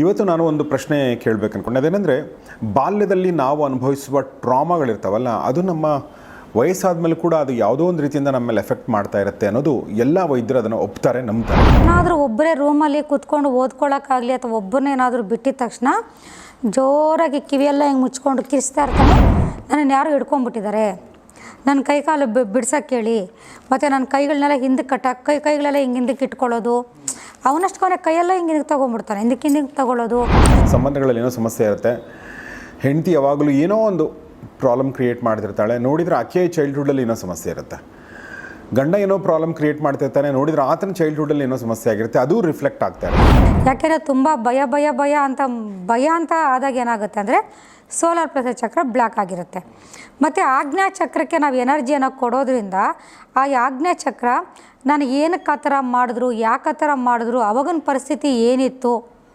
ಇವತ್ತು ನಾನು ಒಂದು ಪ್ರಶ್ನೆ ಕೇಳಬೇಕು ಅನ್ಕೊಂಡೆ ಅದೇನೆಂದರೆ, ಬಾಲ್ಯದಲ್ಲಿ ನಾವು ಅನುಭವಿಸುವ ಟ್ರಾಮಾಗಳಿರ್ತಾವಲ್ಲ, ಅದು ನಮ್ಮ ವಯಸ್ಸಾದ ಮೇಲೆ ಕೂಡ ಅದು ಯಾವುದೋ ಒಂದು ರೀತಿಯಿಂದ ನಮ್ಮ ಮೇಲೆ ಎಫೆಕ್ಟ್ ಮಾಡ್ತಾ ಇರುತ್ತೆ ಅನ್ನೋದು ಎಲ್ಲ ವೈದ್ಯರು ಅದನ್ನು ಒಪ್ತಾರೆ, ನಂಬ್ತಾರೆ. ಏನಾದರೂ ಒಬ್ಬರೇ ರೂಮಲ್ಲಿ ಕೂತ್ಕೊಂಡು ಓದ್ಕೊಳ್ಳೋಕ್ಕಾಗಲಿ ಅಥವಾ ಒಬ್ಬರನ್ನ ಏನಾದರೂ ಬಿಟ್ಟಿದ ತಕ್ಷಣ ಜೋರಾಗಿ ಕಿವಿಯೆಲ್ಲ ಹಿಂಗೆ ಮುಚ್ಕೊಂಡು ಕಿರಿಸ್ತಾ ಇರ್ತಾನೆ, ನನ್ನನ್ನು ಯಾರು ಹಿಡ್ಕೊಂಡ್ಬಿಟ್ಟಿದ್ದಾರೆ. ನನ್ನ ಕೈಕಾಲು ಬಿಡ್ಸೋಕ್ಕೆ ಹೇಳಿ ಮತ್ತು ನನ್ನ ಕೈಗಳನ್ನೆಲ್ಲ ಹಿಂದಕ್ಕೆ ಕಟ್ಟಾಕ, ಕೈ, ಕೈಗಳೆಲ್ಲ ಹಿಂಗೆ ಹಿಂದಕ್ಕೆ ಇಟ್ಕೊಳ್ಳೋದು. ಅವನಷ್ಟು ಕೊನೆ ಕೈಯೆಲ್ಲ ಹಿಂಗೆ ಹಿಂಗೆ ತೊಗೊಂಡ್ಬಿಡ್ತಾನೆ ಹಿಂದಕ್ಕೆ ಹಿಂದಿಗೆ ತಗೊಳ್ಳೋದು. ಸಂಬಂಧಗಳಲ್ಲಿ ಏನೋ ಸಮಸ್ಯೆ ಇರುತ್ತೆ. ಹೆಂಡತಿ ಯಾವಾಗಲೂ ಏನೋ ಒಂದು ಪ್ರಾಬ್ಲಮ್ ಕ್ರಿಯೇಟ್ ಮಾಡ್ತಿರ್ತಾಳೆ. ನೋಡಿದರೆ ಆಕೆ ಚೈಲ್ಡ್ಹುಡ್ಡಲ್ಲಿ ಏನೋ ಸಮಸ್ಯೆ ಇರುತ್ತೆ. ಗಂಡ ಏನೋ ಪ್ರಾಬ್ಲಮ್ ಕ್ರಿಯೇಟ್ ಮಾಡ್ತಿರ್ತಾನೆ, ನೋಡಿದ್ರೆ ಆತನ ಚೈಲ್ಡ್ಹುಡ್ಡಲ್ಲಿ ಏನೋ ಸಮಸ್ಯೆ ಆಗಿರುತ್ತೆ, ಅದು ರಿಫ್ಲೆಕ್ಟ್ ಆಗ್ತಾ ಇರುತ್ತೆ. ಯಾಕೆಂದರೆ ತುಂಬ ಭಯ ಭಯ ಭಯ ಅಂತ ಭಯ ಅಂತ ಆದಾಗ ಏನಾಗುತ್ತೆ ಅಂದರೆ ಸೋಲಾರ್ ಪ್ಲಸ್ ಚಕ್ರ ಬ್ಲಾಕ್ ಆಗಿರುತ್ತೆ. ಮತ್ತು ಆಜ್ಞಾ ಚಕ್ರಕ್ಕೆ ನಾವು ಎನರ್ಜಿಯನ್ನು ಕೊಡೋದ್ರಿಂದ ಆ ಆಜ್ಞಾ ಚಕ್ರ, ನಾನು ಏನಕ್ಕೆ ಆ ಥರ ಮಾಡಿದ್ರು, ಯಾಕೆ ಆ ಥರ ಮಾಡಿದ್ರು, ಅವಾಗಿನ ಪರಿಸ್ಥಿತಿ ಏನಿತ್ತು